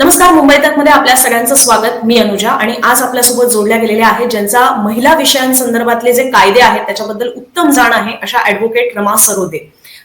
नमस्कार मुंबई तकमध्ये आपल्या सगळ्यांचं स्वागत. मी अनुजा आणि आज आपल्यासोबत जोडल्या गेलेल्या आहेत ज्यांचा महिला विषयांसंदर्भातले जे कायदे आहेत त्याच्याबद्दल उत्तम जाण आहे अशा ऍडव्होकेट रमा सरोदे.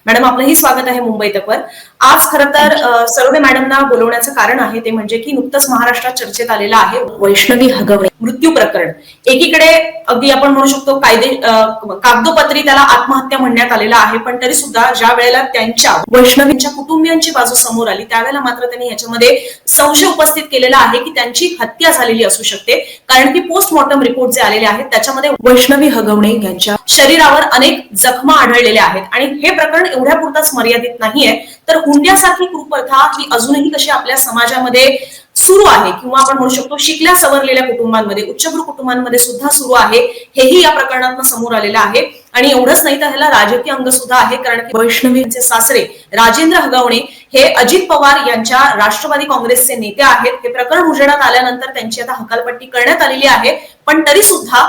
मॅडम आपलंही स्वागत आहे मुंबई तकवर. आज खरं तर सरोदे मॅडमना बोलवण्याचं कारण आहे ते म्हणजे की नुकतंच महाराष्ट्रात चर्चेत आलेलं आहे वैष्णवी हगवणे मृत्यू प्रकरण. एकीकडे अगदी आपण म्हणू शकतो कायदे कागदोपत्री त्याला आत्महत्या म्हणण्यात आलेला आहे पण तरी सुद्धा ज्या वेळेला त्यांच्या वैष्णवींच्या कुटुंबियांची बाजू समोर आली त्यावेळेला मात्र त्यांनी याच्यामध्ये संशय उपस्थित केलेला आहे की त्यांची हत्या झालेली असू शकते. कारण की पोस्टमॉर्टम रिपोर्ट जे आलेले आहेत त्याच्यामध्ये वैष्णवी हगवणे यांच्या शरीरावर अनेक जखमा आढळलेल्या आहेत. आणि हे प्रकरण एवढ्या पुरताच मर्यादित नाहीये. तर हुंड्यासारखी कुप्रथा ही अजूनही कशी आपल्या समाजामध्ये सुरू आहे? किंवा आपण म्हणू शकतो शिकल्या सवरलेल्या कुटुंबांमध्ये उच्चभ्रू कुटुंबांमध्ये सुद्धा सुरू आहे हेही या प्रकरणात समोर आलेलं आहे. आणि एवढंच नाही तर ह्याला राजकीय अंग सुद्धा आहे कारण की वैष्णवींचे सासरे राजेंद्र हगवणे हे अजित पवार यांच्या राष्ट्रवादी काँग्रेसचे नेते आहेत. हे प्रकरण उजेडात आल्यानंतर त्यांची आता हकालपट्टी करण्यात आलेली आहे. पण तरी सुद्धा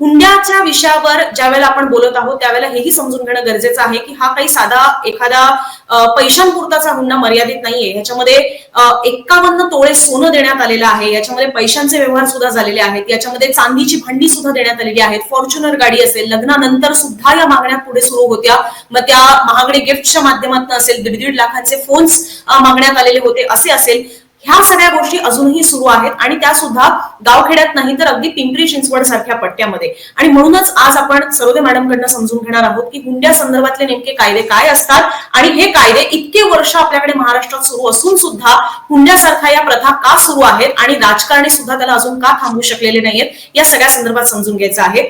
हुंड्याच्या विषयावर ज्यावेळेला आपण बोलत आहोत त्यावेळेला हेही समजून घेणं गरजेचं आहे की हा काही साधा एखादा पैशांपुरताचा हुंडा मर्यादित नाहीये. ह्याच्यामध्ये एक्कावन्न तोळे सोनं देण्यात आलेलं आहे. याच्यामध्ये पैशांचे व्यवहार सुद्धा झालेले आहेत. याच्यामध्ये चांदीची भांडी सुद्धा देण्यात आलेली आहेत. फॉर्च्युनर गाडी असेल लग्नानंतर सुद्धा या मागण्या पुढे सुरू होत्या. मग त्या महागडे गिफ्टच्या माध्यमातून असेल दीड दीड लाखांचे फोन्स मागण्यात आलेले होते. असे असेल. ह्या सगळ्या गोष्टी अजूनही सुरू आहेत आणि त्या सुद्धा गावखेड्यात नाही तर अगदी पिंपरी चिंचवड सारख्या पट्ट्यामध्ये. आणि म्हणूनच आज आपण सरोदे मॅडम कडनं समजून घेणार आहोत की हुंड्या संदर्भातले नेमके कायदे काय असतात आणि हे कायदे इतके वर्ष आपल्याकडे महाराष्ट्रात सुरू असून सुद्धा हुंड्यासारख्या या प्रथा का सुरू आहेत आणि राजकारणी सुद्धा त्याला अजून का थांबू शकलेले नाहीयेत या सगळ्या संदर्भात समजून घ्यायचं आहे.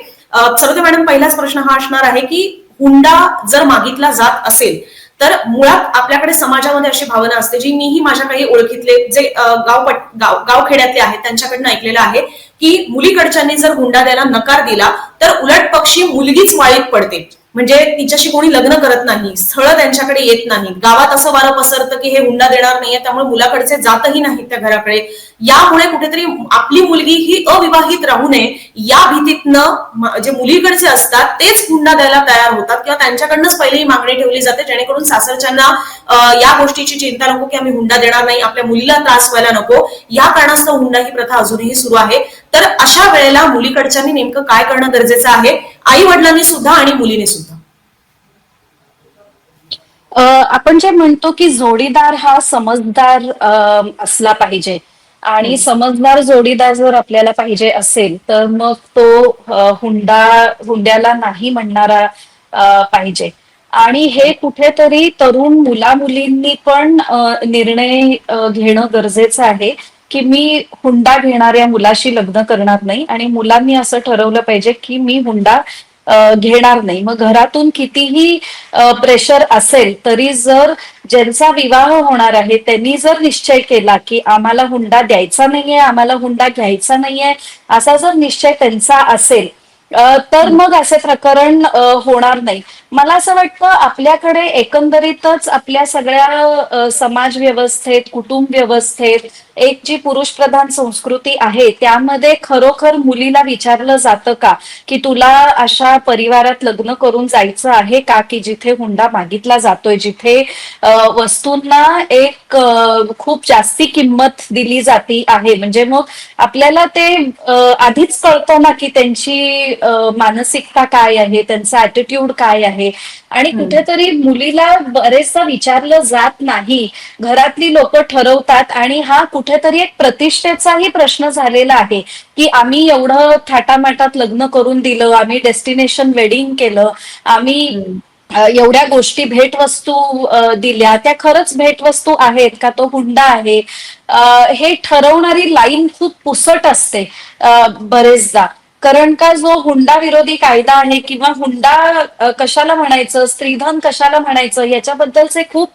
सरोदे मॅडम पहिलाच प्रश्न हा असणार आहे की हुंडा जर मागितला जात असेल तर मुळात आपल्याकडे समाजामध्ये अशी भावना असते जी मीही माझ्या काही ओळखीतले जे गाव पट- गाव गावखेड्यातले आहेत त्यांच्याकडनं ऐकलेलं आहे की मुलीकडच्यांनी जर हुंडा द्यायला नकार दिला तर उलट पक्षी मुलगीच वाळीत पडते. म्हणजे तिच्याशी कोणी लग्न करत नाही स्थळ त्यांच्याकडे येत नाही गावात असं वारं पसरतं की हे हुंडा देणार नाहीये त्यामुळे मुलाकडचे जातही नाहीत त्या घराकडे. यामुळे कुठेतरी आपली मुलगी ही अविवाहित राहू नये या भीतीतनं जे मुलीकडचे असतात तेच हुंडा द्यायला तयार होतात किंवा त्यांच्याकडनंच पहिली ही मागणी ठेवली जाते जेणेकरून सासरच्यांना या गोष्टीची चिंता नको की आम्ही हुंडा देणार नाही आपल्या मुलीला त्रास व्हायला नको. या कारणास्तव हुंडा ही प्रथा अजूनही सुरू आहे. तर अशा वेळेला मुलीकडच्यांनी नेमकं काय करणं गरजेचं आहे? आई वडिलांनी सुद्धा आणि मुलीने सुद्धा. आपण जे म्हणतो की जोडीदार हा समजदार असला पाहिजे. आणि समजदार जोडीदार जर आपल्याला पाहिजे असेल तर मग तो हुंडा हुंड्याला नाही म्हणणारा पाहिजे. आणि हे कुठेतरी तरुण मुला मुलींनी पण निर्णय घेणं गरजेचं आहे. की मी हुंडा घेणाऱ्या मुलाशी लग्न करणार नाही आणि मुलांनी असं ठरवलं पाहिजे की मी हुंडा घेणार नाही. मग घरातून कितीही प्रेशर असेल तरी जर ज्यांचा विवाह होणार आहे त्यांनी जर निश्चय केला की आम्हाला हुंडा द्यायचा नाहीये आम्हाला हुंडा घ्यायचा नाहीये असा जर निश्चय त्यांचा असेल तर मग असे प्रकरण होणार नाही. मला असं वाटतं आपल्याकडे एकंदरीतच आपल्या सगळ्या समाज व्यवस्थेत कुटुंब व्यवस्थेत एक जी पुरुष प्रधान संस्कृती आहे त्यामध्ये खरोखर मुलीला विचारलं जातं का? की तुला अशा परिवारात लग्न करून जायचं आहे का? की जिथे हुंडा मागितला जातोय जिथे वस्तूंना एक खूप जास्ती किंमत दिली जाती आहे. म्हणजे मग आपल्याला ते आधीच कळतं ना की त्यांची मानसिकता काय आहे त्यांचा ऍटिट्यूड काय आहे? आणि कुठेतरी मुलीला बरेचदा विचारलं जात नाही. घरातली लोक ठरवतात आणि हा कुठेतरी एक प्रतिष्ठेचाही प्रश्न झालेला आहे की आम्ही एवढं थाटामाटात लग्न करून दिलं आम्ही डेस्टिनेशन वेडिंग केलं आम्ही एवढ्या गोष्टी भेटवस्तू दिल्या. त्या खरंच भेटवस्तू आहेत का? तो हुंडा आहे. हे ठरवणारी लाईन खूप पुसट असते बरेचदा. कारण का जो हुंडा विरोधी कायदा आहे किंवा हुंडा कशाला म्हणायचं स्त्रीधन कशाला म्हणायचं याच्याबद्दलचे खूप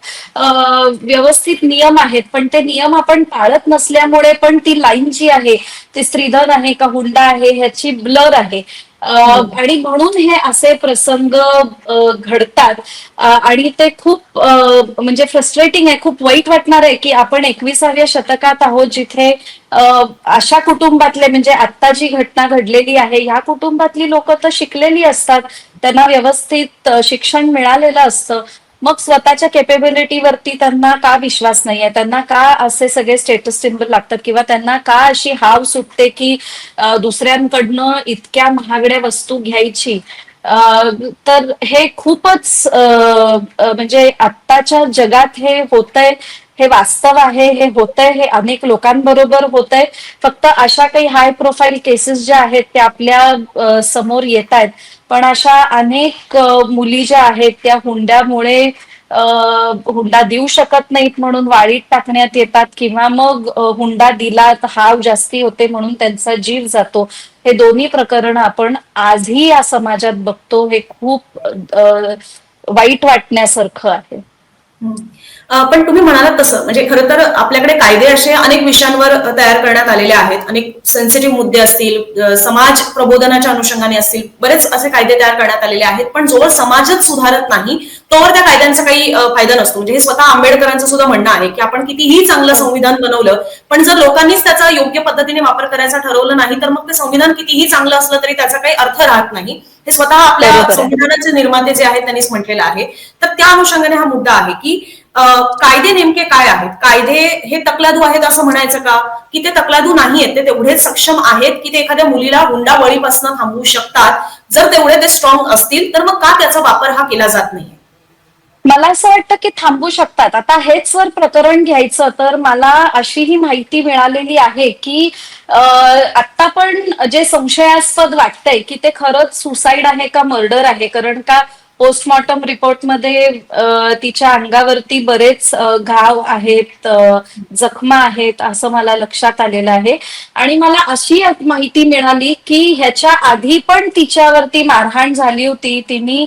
व्यवस्थित नियम आहेत. पण ते नियम आपण पाळत नसल्यामुळे पण ती लाईन जी आहे ती स्त्रीधन आहे का हुंडा आहे ह्याची ब्लर आहे. आणि म्हणून हे असे प्रसंग घडतात. आणि ते खूप म्हणजे फ्रस्ट्रेटिंग आहे खूप वाईट वाटणार आहे की आपण एकविसाव्या शतकात आहोत जिथे अशा कुटुंबातले म्हणजे आता जी घटना घडलेली आहे ह्या कुटुंबातली लोक तर शिकलेली असतात. त्यांना व्यवस्थित शिक्षण मिळालेलं असतं. मग स्वतःच्या केपेबिलिटीवरती त्यांना का विश्वास नाहीये? त्यांना का असे सगळे स्टेटस सिम्बल लागतात? किंवा त्यांना का अशी हाव सुटते की दुसऱ्यांकडनं इतक्या महागड्या वस्तू घ्यायची? तर हे खूपच म्हणजे आत्ताच्या जगात हे होतंय हे वास्तव आहे हे होतंय हे अनेक लोकांबरोबर होतंय. फक्त अशा काही हाय प्रोफाईल केसेस ज्या आहेत त्या आपल्यासमोर येत आहेत पण अशा अनेक मुली ज्या आहेत त्या हुंड्यामुळे हुंडा देऊ शकत नाहीत म्हणून वाळीत टाकण्यात येतात किंवा मग हुंडा दिला तर हाव जास्ती होते म्हणून त्यांचा जीव जातो. हे दोन्ही प्रकरण आपण आजही या समाजात बघतो. हे खूप वाईट वाटण्यासारखं आहे. पण तुम्ही म्हणालात तसं. म्हणजे खरं तर आपल्याकडे कायदे असे अनेक विषयांवर तयार करण्यात आलेले आहेत. अनेक सेन्सिटिव्ह मुद्दे असतील समाज प्रबोधनाच्या अनुषंगाने असतील बरेच असे कायदे तयार करण्यात आलेले आहेत. पण जोवर समाजच सुधारत नाही तोवर त्या कायद्यांचा काही फायदा नसतो. म्हणजे हे स्वतः आंबेडकरांचं सुद्धा म्हणणं आहे की आपण कितीही चांगलं संविधान बनवलं पण जर लोकांनीच त्याचा योग्य पद्धतीने वापर करायचा ठरवलं नाही तर मग ते संविधान कितीही चांगलं असलं तरी त्याचा काही अर्थ राहत नाही. हे स्वतः आपल्या. संविधानाचे निर्माते जे आहेत त्यांनीच म्हटलेलं आहे. तर त्या अनुषंगाने हा मुद्दा आहे की कायदे नेमके काय आहेत? कायदे हे तकलादू आहेत असं म्हणायचं का? की ते तकलादू नाही आहेत ते तेवढेच सक्षम आहेत की ते एखाद्या मुलीला हुंडा बळीपासून थांबवू शकतात. जर तेवढे ते स्ट्रॉंग असतील तर मग का त्याचा वापर हा केला जात नाही मला असं वाटतं की थांबू शकतात. आता हेच जर प्रकरण घ्यायचं तर मला अशीही माहिती मिळालेली आहे की आता पण जे संशयास्पद वाटतंय की ते खरंच सुसाईड आहे का मर्डर आहे कारण का पोस्टमॉर्टम रिपोर्टमध्ये तिच्या अंगावरती बरेच घाव आहेत जखमा आहेत असं मला लक्षात आलेलं आहे. आणि मला अशी माहिती मिळाली की ह्याच्या आधी पण तिच्यावरती मारहाण झाली होती. तिने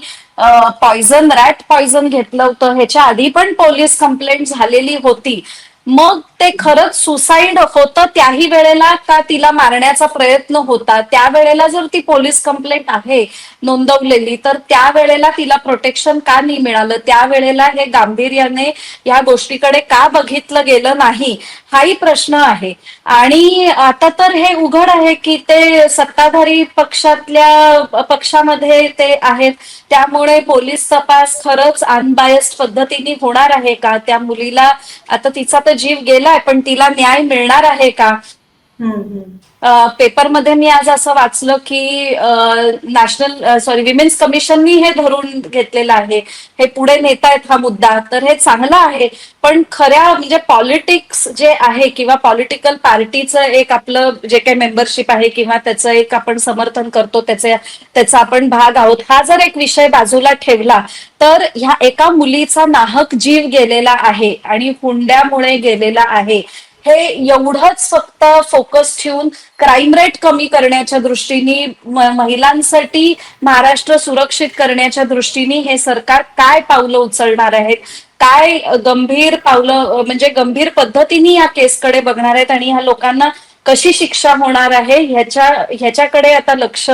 पॉइझन रॅट पॉइझन घेतलं होतं. ह्याच्या आधी पण पोलीस कंप्लेंट झालेली होती. मग ते खरंच सुसाईड होतं त्याही वेळेला का तिला मारण्याचा प्रयत्न होता? त्यावेळेला जर ती पोलीस कंप्लेंट आहे नोंदवलेली तर त्यावेळेला तिला प्रोटेक्शन का नाही मिळालं? त्यावेळेला हे गांभीर्याने या गोष्टीकडे का बघितलं गेलं नाही? हाही प्रश्न आहे. आणि आता तर हे उघड आहे की ते सत्ताधारी पक्षातल्या पक्षामध्ये ते आहेत. त्यामुळे पोलीस तपास खरंच अनबायस्ड पद्धतीने होणार आहे का? त्या मुलीला आता तिचा तर जीव गेला पण तिला न्याय मिळणार आहे का? पेपरमध्ये मी आज असं वाचलं की नॅशनल सॉरी विमेन्स कमिशननी हे धरून घेतलेलं आहे. हे पुढे नेतायत हा मुद्दा. तर हे चांगलं आहे. पण खऱ्या म्हणजे पॉलिटिक्स जे आहे किंवा पॉलिटिकल पार्टीचं एक आपलं जे काही मेंबरशिप आहे किंवा त्याचं एक आपण समर्थन करतो त्याचे त्याचा आपण भाग आहोत हा जर एक विषय बाजूला ठेवला तर ह्या एका मुलीचा नाहक जीव गेलेला आहे आणि हुंड्यामुळे गेलेला आहे. हे एवढंच फक्त फोकस ठेवून क्राईम रेट कमी करण्याच्या दृष्टीने महिलांसाठी महाराष्ट्र सुरक्षित करण्याच्या दृष्टीने हे सरकार काय पावलं उचलणार आहेत? काय गंभीर पावलं म्हणजे गंभीर पद्धतीने या केसकडे बघणार आहेत? आणि ह्या लोकांना कशी शिक्षा होणार आहे ह्याच्या ह्याच्याकडे आता लक्ष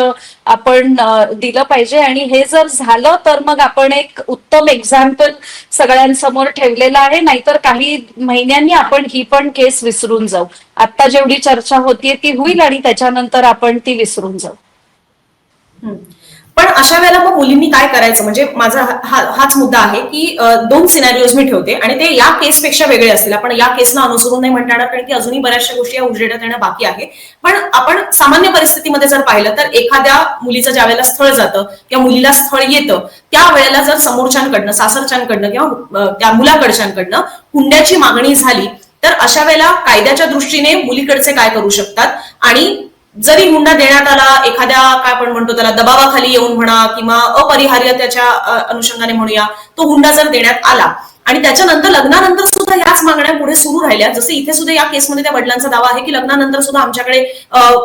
आपण दिलं पाहिजे. आणि हे जर झालं तर मग आपण एक उत्तम एक्झाम्पल सगळ्यांसमोर ठेवलेलं आहे. नाहीतर काही महिन्यांनी आपण ही पण केस विसरून जाऊ. आता जेवढी चर्चा होतीये ती होईल आणि त्याच्यानंतर आपण ती विसरून जाऊ. हम्म. पण अशा वेळेला मग मुलींनी काय करायचं? म्हणजे माझा हा- हाच मुद्दा आहे की दोन सिनारिओज मी ठेवते आणि ते या केसपेक्षा वेगळे असतील. आपण या केसला अनुसरून नाही म्हणता येणार कारण की अजूनही बऱ्याचशा गोष्टी या उजेडात येणं बाकी आहे. पण आपण सामान्य परिस्थितीमध्ये जर पाहिलं तर एखाद्या मुलीचं ज्या वेळेला स्थळ जातं किंवा मुलीला स्थळ येतं त्या वेळेला जर समोरच्यांकडनं सासरच्यांकडनं किंवा त्या मुलाकडच्यांकडनं हुंड्याची मागणी झाली तर अशा वेळेला कायद्याच्या दृष्टीने मुलीकडचे काय करू शकतात? आणि जरी हुंडा देण्यात आला एखाद्या काय आपण म्हणतो त्याला दबावाखाली येऊन म्हणा किंवा अपरिहार्य त्याच्या अनुषंगाने म्हणूया तो हुंडा जर देण्यात आला. आणि त्याच्यानंतर लग्नानंतर सुद्धा याच मागण्या पुढे सुरू राहिल्या. जसं इथे सुद्धा या केसमध्ये त्या वडिलांचा दावा आहे की लग्नानंतर सुद्धा आमच्याकडे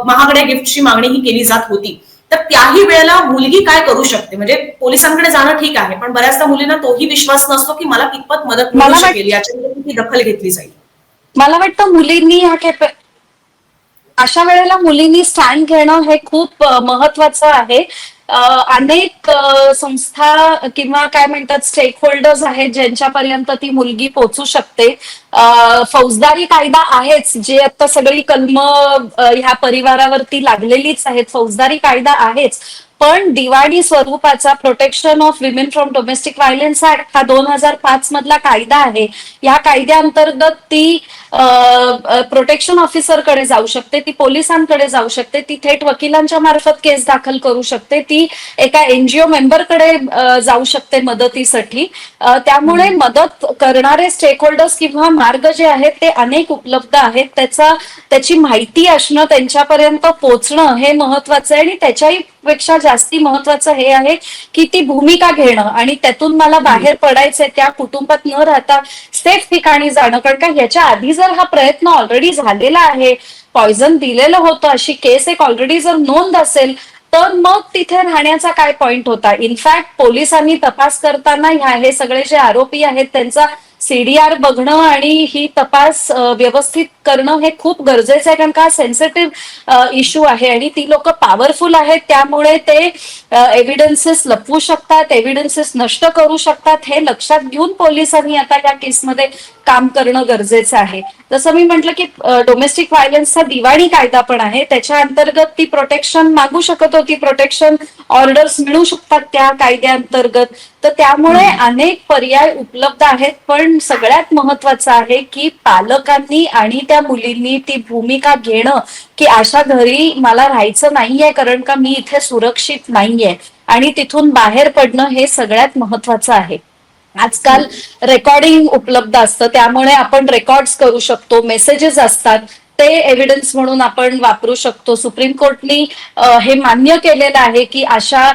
महागड्या गिफ्टची मागणी ही केली जात होती. तर त्याही वेळेला मुलगी काय करू शकते? म्हणजे पोलिसांकडे जाणं ठीक आहे पण बऱ्याचदा मुलींना तोही विश्वास नसतो की मला कितपत मदत मिळू शकेल याच्यामध्ये दखल घेतली जाईल. मला वाटतं मुलींनी ह्या अशा वेळेला मुलींनी स्टँड घेणं हे खूप महत्वाचं आहे. अनेक संस्था किंवा काय म्हणतात स्टेक होल्डर्स आहेत ज्यांच्यापर्यंत ती मुलगी पोचू शकते. फौजदारी कायदा आहेच जे आता सगळी कलम ह्या परिवारावरती लागलेलीच आहेत. फौजदारी कायदा आहेच. पण दिवाणी स्वरूपाचा protection of women from domestic violence act हा दोन हजार पाच मधला कायदा आहे. या कायद्याअंतर्गत ती प्रोटेक्शन ऑफिसरकडे जाऊ शकते ती पोलिसांकडे जाऊ शकते ती थेट वकिलांच्या मार्फत केस दाखल करू शकते ती एका एनजीओ मेंबरकडे जाऊ शकते मदतीसाठी. त्यामुळे मदत करणारे स्टेक होल्डर्स किंवा मार्ग जे आहेत ते अनेक उपलब्ध आहेत. त्याचा त्याची माहिती असणं त्यांच्यापर्यंत पोहोचणं हे महत्वाचं आहे आणि त्याच्याही पेक्षा जास्ती महत्वाचं हे आहे की ती भूमिका घेणं आणि त्यातून मला बाहेर पडायचंय त्या कुटुंबात न राहता सेफ ठिकाणी जाणं. कारण का ह्याच्या आधी जर हा प्रयत्न ऑलरेडी झालेला आहे पॉइझन दिलेलं होतं अशी केस एक ऑलरेडी जर नोंद असेल तर मग तिथे राहण्याचा काय पॉइंट होता? इनफॅक्ट पोलिसांनी तपास करताना ह्या हे सगळे जे आरोपी आहेत त्यांचा सीडीआर बघणं आणि ही तपास व्यवस्थित करणं हे खूप गरजेचं आहे कारण का सेन्सिटिव्ह इश्यू आहे आणि ती लोक पॉवरफुल आहेत. त्यामुळे ते एव्हिडन्सेस लपवू शकतात एव्हिडन्सेस नष्ट करू शकतात हे लक्षात घेऊन पोलिसांनी आता या केसमध्ये काम करणं गरजेचं आहे. जसं मी म्हटलं की डोमेस्टिक व्हायलन्सचा दिवाणी कायदा पण आहे. त्याच्या अंतर्गत ती प्रोटेक्शन मागू शकत होती. प्रोटेक्शन ऑर्डर्स मिळू शकतात त्या कायद्याअंतर्गत तर त्यामुळे अनेक पर्याय उपलब्ध आहेत. पण सगळ्यात महत्वाचं आहे की पालकांनी आणि त्या मुलींनी ती भूमिका घेणं की अशा घरी मला राहायचं नाहीये कारण का मी इथे सुरक्षित नाहीये. आणि तिथून बाहेर पडणं हे सगळ्यात महत्वाचं आहे. आजकाल रेकॉर्डिंग उपलब्ध असतं त्यामुळे आपण रेकॉर्ड्स करू शकतो मेसेजेस असतात. ते एव्हिडन्स म्हणून आपण वापरू शकतो. सुप्रीम कोर्टनी हे मान्य केलेलं आहे की अशा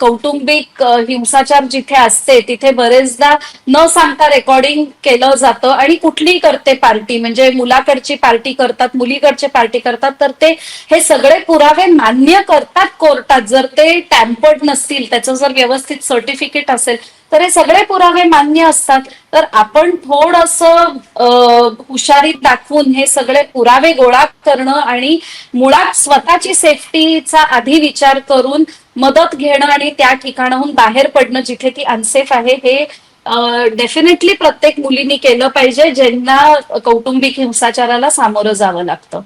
कौटुंबिक हिंसाचार जिथे असते तिथे बरेचदा न सांगता रेकॉर्डिंग केलं जातं आणि कुठलीही करते पार्टी म्हणजे मुलाकडची पार्टी करतात मुलीकडची पार्टी करतात तर ते हे सगळे पुरावे मान्य करतात कोर्टात. जर ते टॅम्पर्ड नसतील त्याचं जर व्यवस्थित सर्टिफिकेट असेल तर हे सगळे पुरावे मान्य असतात. तर आपण थोडस हुशारी दाखवून हे सगळे पुरावे गोळा करणं आणि मुळात स्वतःची सेफ्टीचा आधी विचार करून मदत घेणं आणि त्या ठिकाणाहून बाहेर पडणं जिथे ती अनसेफ आहे हे डेफिनेटली प्रत्येक मुलीने केलं पाहिजे ज्यांना कौटुंबिक हिंसाचाराला सामोरं जावं लागतं.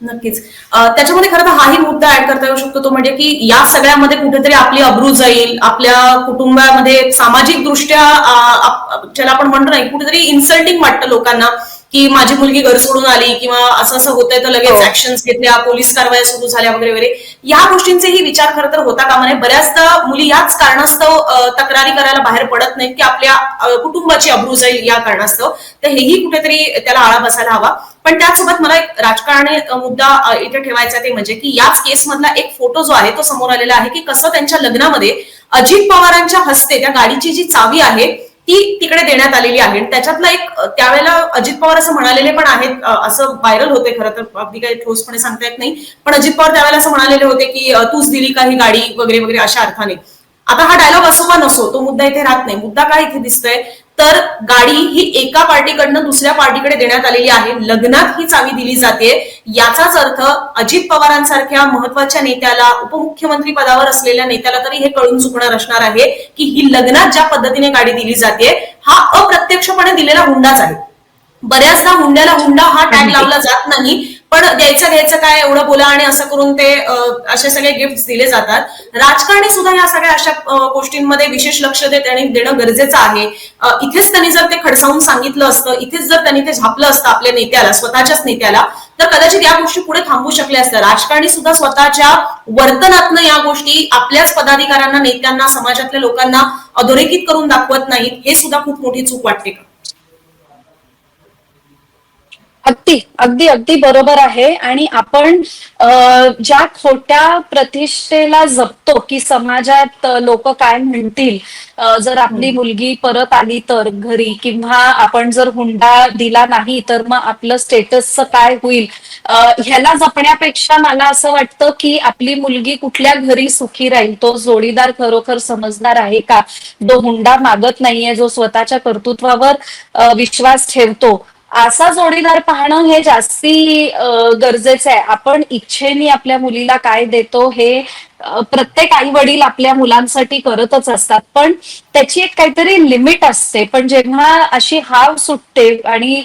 नक्कीच. त्याच्यामध्ये खरं तर हाही मुद्दा ऍड करता येऊ शकतो तो म्हणजे की या सगळ्यामध्ये कुठेतरी आपली अब्रू जाईल आपल्या कुटुंबामध्ये सामाजिक दृष्ट्या ज्याला आपण म्हणतो नाही कुठेतरी इन्सल्टिंग वाटतं लोकांना. की माझी मुलगी घर सोडून आली किंवा असं असं होतंय तर लगेच हो. ऍक्शन्स घेतल्या पोलीस कारवाया सुरू झाल्या वगैरे वगैरे. या गोष्टींचेही विचार खरं तर होता कामा नये. बऱ्याचदा मुली याच कारणास्तव तक्रारी करायला बाहेर पडत नाहीत की आपल्या कुटुंबाची अब्रू जाईल या कारणास्तव. तर हेही कुठेतरी त्याला आळा बसायला हवा. पण त्याचसोबत मला एक राजकारणी मुद्दा इथे ठेवायचा ते म्हणजे की याच केसमधला एक फोटो जो आहे तो समोर आलेला आहे की कसं त्यांच्या लग्नामध्ये अजित पवारांच्या हस्ते त्या गाडीची जी चावी आहे ती तिकडे देण्यात आलेली आहे. आणि त्याच्यातला एक त्यावेळेला अजित पवार असं म्हणालेले पण आहेत असं व्हायरल होते खरं तर. अगदी काही ठोसपणे सांगता येत नाही. पण अजित पवार त्यावेळेला असं म्हणालेले होते की तूच दिली का ही गाडी वगैरे वगैरे अशा अर्थाने. आता हा डायलॉग असो वा नसो तो मुद्दा इथे राहत नाही. मुद्दा काय इथे दिसतोय? तर गाडी ही एका पार्टीकडनं दुसऱ्या पार्टीकडे देण्यात आलेली आहे. लग्नात ही चावी दिली जाते. याचाच अर्थ अजित पवारांसारख्या महत्त्वाच्या नेत्याला उपमुख्यमंत्री पदावर असलेल्या नेत्याला तरी हे कळून चुकणार असणार आहे की ही लग्नात ज्या पद्धतीने गाडी दिली जाते हा अप्रत्यक्षपणे दिलेला हुंडाच आहे. बऱ्याचदा हुंड्याला हुंडा हा टॅग लावला जात नाही. पण द्यायचं घ्यायचं काय एवढं बोला आणि असं करून ते असे सगळे गिफ्ट दिले जातात. राजकारणी सुद्धा या सगळ्या अशा गोष्टींमध्ये विशेष लक्ष देत आणि देणं गरजेचं आहे. इथेच त्यांनी जर ते खडसावून सांगितलं असतं इथेच जर त्यांनी ते झापलं असतं आपल्या नेत्याला स्वतःच्याच नेत्याला तर कदाचित या गोष्टी पुढे थांबू शकल्या असत्या. राजकारणी सुद्धा स्वतःच्या वर्तनातनं या गोष्टी आपल्याच पदाधिकाऱ्यांना नेत्यांना समाजातल्या लोकांना अधोरेखित करून दाखवत नाहीत हे सुद्धा खूप मोठी चूक वाटते का? अगदी अगदी अगदी बरोबर आहे. आणि आपण ज्या खोट्या प्रतिष्ठेला जपतो की समाजात लोक काय म्हणतील जर आपली मुलगी परत आली तर घरी किंवा आपण जर हुंडा दिला नाही तर मग आपलं स्टेटसचं काय होईल? ह्याला जपण्यापेक्षा मला असं वाटतं की आपली मुलगी कुठल्या घरी सुखी राहील? तो जोडीदार खरोखर समजदार आहे का? जो हुंडा मागत नाहीये जो स्वतःच्या कर्तृत्वावर विश्वास ठेवतो. असा जोडीदार पाहणं हे जास्ती गरजेचं आहे. आपण इच्छेने आपल्या मुलीला काय देतो हे प्रत्येक आई वडील आपल्या मुलांसाठी करतच असतात. पण त्याची एक काहीतरी लिमिट असते. पण जेव्हा अशी हाव सुटते आणि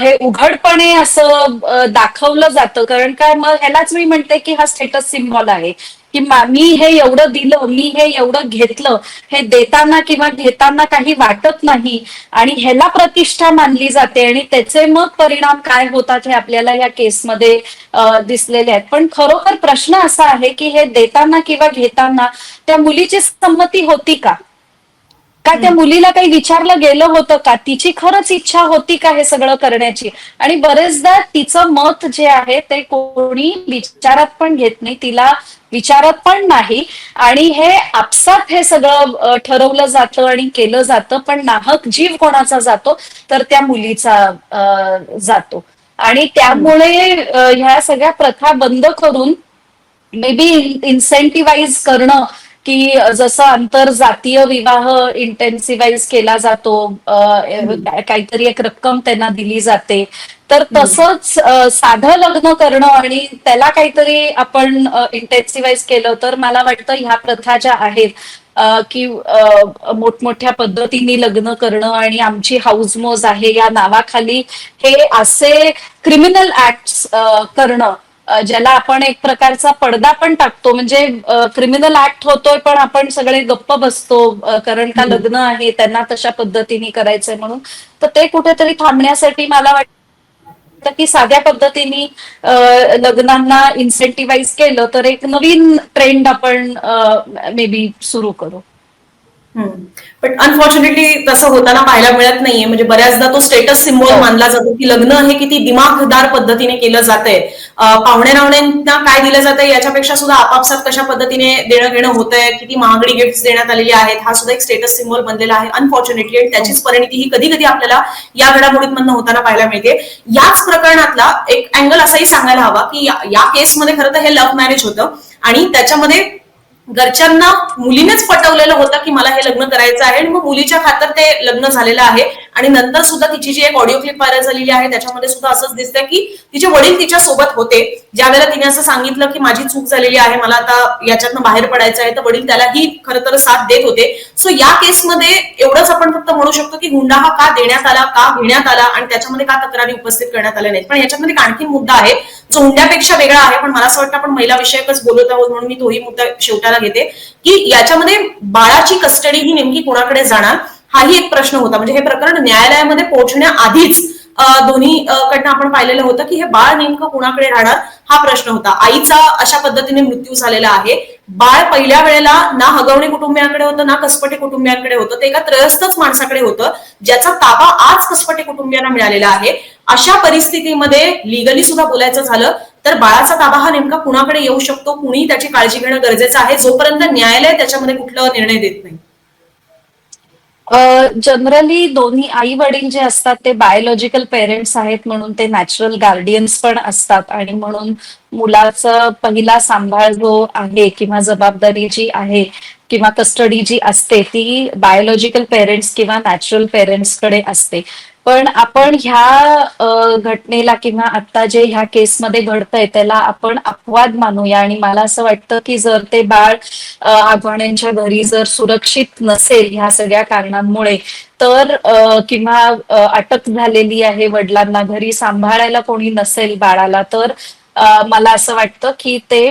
हे उघडपणे असं दाखवलं जातं कारण काय मग ह्यालाच मी म्हणते की हा स्टेटस सिम्बॉल आहे. की मी हे एवढं दिलं मी हे एवढं घेतलं हे देताना किंवा घेताना काही वाटत नाही आणि ह्याला प्रतिष्ठा मानली जाते आणि त्याचे मग परिणाम काय होतात हे आपल्याला या केसमध्ये दिसलेले आहेत. पण खरोखर प्रश्न असा आहे की हे देताना किंवा घेताना त्या मुलीची संमती होती का? का त्या मुलीला काही विचारलं गेलं होतं का? तिची खरंच इच्छा होती का हे सगळं करण्याची? आणि बरेचदा तिचं मत जे आहे ते कोणी विचारात पण घेत नाही तिला विचारत पण नाही. आणि हे आपसात हे सगळं ठरवलं जातं आणि केलं जातं पण नाहक जीव कोणाचा जातो तर त्या मुलीचा जातो. आणि त्यामुळे ह्या सगळ्या प्रथा बंद करून मे बी इन्सेंटिवाइज करणं की जसं आंतरजातीय विवाह इंटेन्सिव्हाइज केला जातो काहीतरी एक रक्कम त्यांना दिली जाते. तर तसंच साधं लग्न करणं आणि त्याला काहीतरी आपण इंटेन्सिव्हाइज केलं तर मला वाटतं ह्या प्रथा ज्या आहेत की मोठमोठ्या पद्धतीने लग्न करणं आणि आमची हाऊसमोज आहे या नावाखाली हे असे क्रिमिनल ऍक्ट करणं. ज्याला आपण एक प्रकारचा पडदा पण टाकतो म्हणजे क्रिमिनल ऍक्ट होतोय पण आपण सगळे गप्प बसतो कारण का लग्न आहे त्यांना तशा पद्धतीने करायचंय म्हणून. तर ते कुठेतरी थांबण्यासाठी मला वाटतं की साध्या पद्धतीने लग्नांना इन्सेंटिव्हाइज केलं तर एक नवीन ट्रेंड आपण मे बी सुरू करू. पण अनफॉर्च्युनेटली तसं होताना पाहायला मिळत नाहीये. म्हणजे बऱ्याचदा तो स्टेटस सिम्बॉल हो. मानला जातो की लग्न हे किती दिमागदार पद्धतीने केलं जातंय. पाहुणे रावण्यांना काय दिलं जातंय याच्यापेक्षा सुद्धा आपापसात कशा पद्धतीने देणं घेणं होतंय किती महागडी गिफ्ट देण्यात आलेली आहेत हा सुद्धा एक स्टेटस सिम्बॉल बनलेला आहे अनफॉर्च्युनेटली आणि त्याचीच परिणिती ही कधी कधी आपल्याला या घडामोडीतमधनं होताना पाहायला मिळते. याच प्रकरणातला एक अँगल असाही सांगायला हवा की या- या केसमध्ये खरं तर हे लव्ह मॅरेज होतं. आणि त्याच्यामध्ये घरच्यांना मुलीनेच पटवलेलं होतं की मला हे लग्न करायचं आहे आणि मग मुलीच्या खातर ते लग्न झालेलं आहे. आणि नंतर सुद्धा तिची जी एक ऑडिओ क्लिप व्हायरल झालेली आहे त्याच्यामध्ये सुद्धा असंच दिसतंय की तिचे वडील तिच्या सोबत होते. ज्यावेळेला तिने असं सांगितलं की माझी चूक झालेली आहे मला आता याच्यातनं बाहेर पडायचं आहे तर वडील त्यालाही खरं तर साथ देत होते. सो या केसमध्ये एवढंच आपण फक्त म्हणू शकतो की हुंडा हा का देण्यात आला का घेण्यात आला आणि त्याच्यामध्ये का तक्रारी उपस्थित करण्यात आल्या नाहीत. पण याच्यामध्ये एक आणखी मुद्दा आहे जो हुंड्यापेक्षा वेगळा आहे पण मला असं वाटतं आपण महिला विषयकच बोलत आहोत म्हणून मी तोही मुद्दा शेवटाला घेते की याच्यामध्ये बाळाची कस्टडी ही नेमकी कोणाकडे जाणार? हाही एक प्रश्न होता. म्हणजे हे प्रकरण न्यायालयामध्ये पोहोचण्याआधीच दोन्ही कडनं आपण पाहिलेलं होतं की हे बाळ नेमकं कुणाकडे राहणार हा प्रश्न होता. आईचा अशा पद्धतीने मृत्यू झालेला आहे. बाळ पहिल्या वेळेला ना हगवणे कुटुंबियांकडे होतं ना कसपटे कुटुंबियांकडे होतं. ते एका त्रयस्थच माणसाकडे होतं ज्याचा ताबा आज कसपटे कुटुंबियांना मिळालेला आहे. अशा परिस्थितीमध्ये लिगली सुद्धा बोलायचं झालं तर बाळाचा ताबा हा नेमका कुणाकडे येऊ शकतो? कुणी त्याची काळजी घेणं गरजेचं आहे जोपर्यंत न्यायालय त्याच्यामध्ये कुठला निर्णय देत नाही. जनरली दोन्ही आई वडील जे असतात ते बायोलॉजिकल पेरेंट्स आहेत म्हणून ते नॅचरल गार्डियन्स पण असतात. आणि म्हणून मुलाचा पहिला सांभाळ जो आहे किंवा जबाबदारी जी आहे किंवा कस्टडी जी असते ती बायोलॉजिकल पेरेंट्स किंवा नॅचरल पेरेंट्सकडे असते. पण आपण ह्या घटनेला किंवा आता जे ह्या केसमध्ये घडतंय त्याला आपण अपवाद मानूया. आणि मला असं वाटतं की जर ते बाळ अ, घरी जर सुरक्षित नसेल ह्या सगळ्या कारणांमुळे तर किंवा अटक झालेली आहे वडिलांना घरी सांभाळायला कोणी नसेल बाळाला तर मला असं वाटतं की ते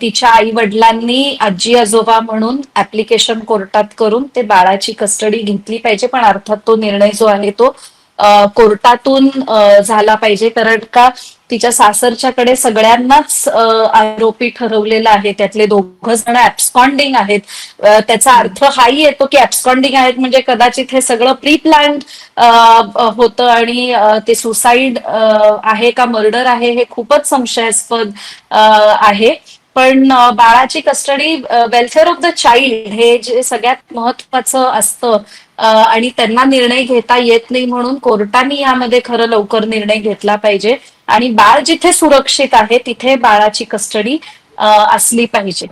तिच्या आई वडिलांनी आजी आजोबा म्हणून ऍप्लिकेशन कोर्टात करून ते बाळाची कस्टडी घेतली पाहिजे. पण अर्थात तो निर्णय जो आहे तो कोर्टातून झाला पाहिजे. कारण का तिच्या सासरच्याकडे सगळ्यांनाच आरोपी ठरवलेला आहे. त्यातले दोघ जण ऍब्सकॉन्डिंग आहेत. त्याचा अर्थ हाही येतो की ऍब्स्कॉन्डिंग आहेत म्हणजे कदाचित हे सगळं प्री प्लॅन होतं आणि ते सुसाईड आहे का मर्डर आहे हे खूपच संशयास्पद आहे. पण बाळाची custody welfare of the child हे जे सगळ्यात महत्वाचं असतं. आणि त्यांना निर्णय घेता येत नाही म्हणून कोर्टाने यामध्ये खरं लवकर निर्णय घेतला पाहिजे. आणि बाळ जिथे सुरक्षित आहे तिथे बाळाची कस्टडी असली पाहिजे.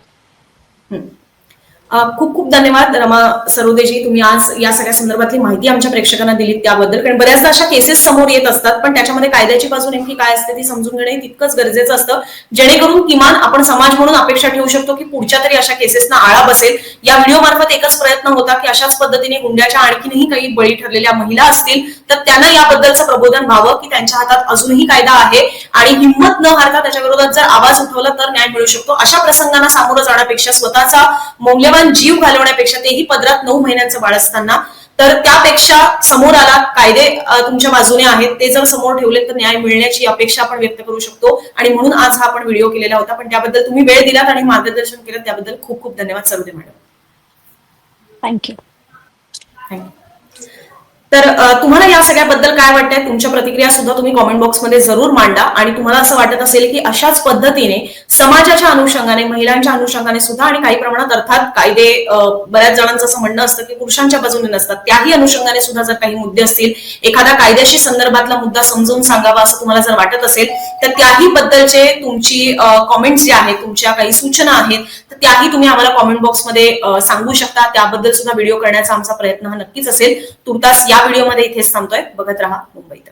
खूप खूप धन्यवाद रमा सरोदेजी तुम्ही आज या सगळ्या संदर्भातली माहिती आमच्या प्रेक्षकांना दिली त्याबद्दल. कारण बऱ्याचदा अशा केसेस समोर येत असतात पण त्याच्यामध्ये कायद्याची बाजू नेमकी काय असते ती समजून घेणे तितकंच गरजेचं असतं. जेणेकरून किमान आपण समाज म्हणून अपेक्षा ठेवू शकतो की पुढच्या तरी अशा केसेसना आळा बसेल. या व्हिडिओ मार्फत एकच प्रयत्न होता की अशाच पद्धतीने गुंड्याच्या आणखीनही काही बळी ठरलेल्या महिला असतील तर त्यांना याबद्दलचं प्रबोधन व्हावं की त्यांच्या हातात अजूनही कायदा आहे आणि हिंमत न हारता त्याच्या विरोधात जर आवाज उठवला तर न्याय मिळू शकतो. अशा प्रसंगांना सामोरं जाण्यापेक्षा स्वतःचा मौल्यवान जीव घालवण्यापेक्षा तेही पदरात नऊ महिन्यांचं बाळ असताना तर त्यापेक्षा समोर आला कायदे तुमच्या बाजूने आहेत ते जर समोर ठेवले तर न्याय मिळण्याची अपेक्षा आपण व्यक्त करू शकतो. आणि म्हणून आज हा आपण व्हिडिओ केलेला होता. पण त्याबद्दल तुम्ही वेळ दिलात आणि मार्गदर्शन केलं त्याबद्दल खूप खूप धन्यवाद. सरोदे मॅडम. थँक्यू थँक्यू तर तुम्हाला या सगळ्याबद्दल काय वाटतंय? तुमच्या प्रतिक्रिया सुद्धा तुम्ही कॉमेंट बॉक्समध्ये जरूर मांडा. आणि तुम्हाला असं वाटत असेल की अशाच पद्धतीने समाजाच्या अनुषंगाने महिलांच्या अनुषंगाने सुद्धा आणि काही प्रमाणात अर्थात कायदे बऱ्याच जणांचं असं म्हणणं असतं की पुरुषांच्या बाजूने नसतात. त्याही अनुषंगाने सुद्धा जर काही मुद्दे असतील एखादा कायद्याशी संदर्भातला मुद्दा समजून सांगावा असं तुम्हाला जर वाटत असेल तर त्याही बद्दलचे तुमची कॉमेंट्स जे आहेत तुमच्या काही सूचना आहेत तर त्याही तुम्ही आम्हाला कॉमेंट बॉक्समध्ये सांगू शकता. त्याबद्दल सुद्धा व्हिडिओ करण्याचा आमचा प्रयत्न हा नक्कीच असेल. तुर्तास या व्हिडिओमध्ये इथेच थांबतोय. बघत राहा मुंबईत.